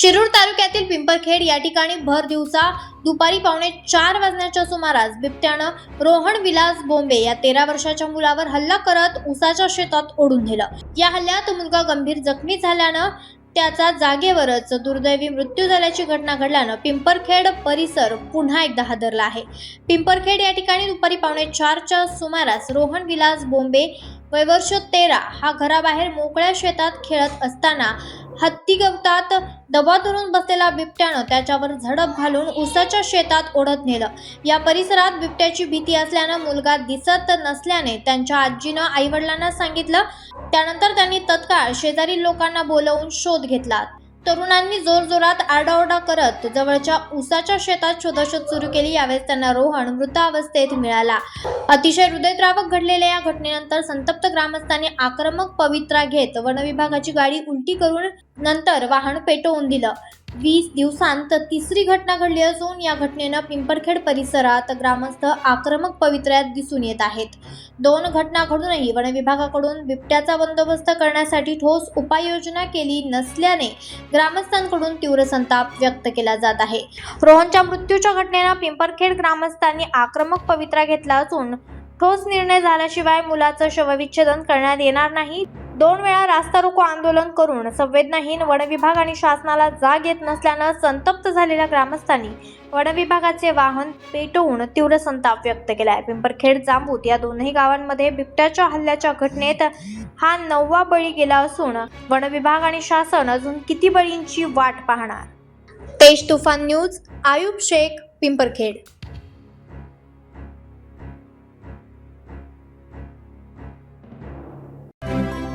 शिरूर तालुक्यातील पिंपरखेड या ठिकाणी भर दिवसा दुपारी पावणे चार वाजण्याच्या सुमारास बिबट्यानं रोहन विलास बोंबे या तेरा वर्षाच्या मुलावर हल्ला करत उसाच्या शेतात ओढून नेलं. या हल्ल्यात मुलगा गंभीर जखमी झाल्यानं त्याचा जागेवरच दुर्दैवी मृत्यू झाल्याची घटना घडल्यानं पिंपरखेड परिसर पुन्हा एकदा हादरला आहे. पिंपरखेड या ठिकाणी दुपारी पावणे चारच्या सुमारास रोहन विलास बोंबे वयवर्ष तेरा हा घराबाहेर मोकळ्या शेतात खेळत असताना हत्ती गवतात दबा धरून बसलेला बिबट्यानं त्याच्यावर झडप घालून उसाच्या शेतात ओढत नेलं. या परिसरात बिबट्याची भीती असल्यानं मुलगा दिसत नसल्याने त्यांच्या आजीनं आईवडिलांना सांगितलं. त्यानंतर त्यांनी तत्काळ शेजारी लोकांना बोलवून शोध घेतला. तरुणांनी जोरजोरात आरडाओरडा करत जवळच्या उसाच्या शेतात शोधाशोध सुरू केली. यावेळेस त्यांना रोहन मृतावस्थेत मिळाला. अतिशय हृदयद्रावक घडलेल्या या घटनेनंतर संतप्त ग्रामस्थांनी आक्रमक पवित्रा घेत वनविभागाची गाडी उलटी करून नंतर वाहन पेटवून दिलं. वीस दिवसांत तिसरी घटना घडली असून या घटनेनं पिंपरखेड परिसरात ग्रामस्थ आक्रमक पवित्र्यात दिसून येत आहेत. दोन घटना घडूनही वनविभागाकडून बिबट्याचा बंदोबस्त करण्यासाठी ठोस उपाययोजना केली नसल्याने ग्रामस्थांकडून तीव्र संताप व्यक्त केला जात आहे. रोहनच्या मृत्यूच्या घटनेनं पिंपरखेड ग्रामस्थांनी आक्रमक पवित्रा घेतला असून ठोस निर्णय झाल्याशिवाय मुलाचं शवविच्छेदन करण्यात येणार नाही. दोन वेळा रास्ता रोको आंदोलन करून संवेदनाहीन वनविभाग आणि शासनाला जाग येत नसल्यानं संतप्त झालेल्या ग्रामस्थांनी वनविभागाचे वाहन पेटवून तीव्र संताप व्यक्त केला आहे पिंपरखेड जांबूत या दोन्ही गावांमध्ये बिबट्याच्या हल्ल्याच्या घटनेत हा नववा बळी गेला असून वनविभाग आणि शासन अजून किती बळींची वाट पाहणार? तेज तुफान न्यूज आयुब शेख पिंपरखेड.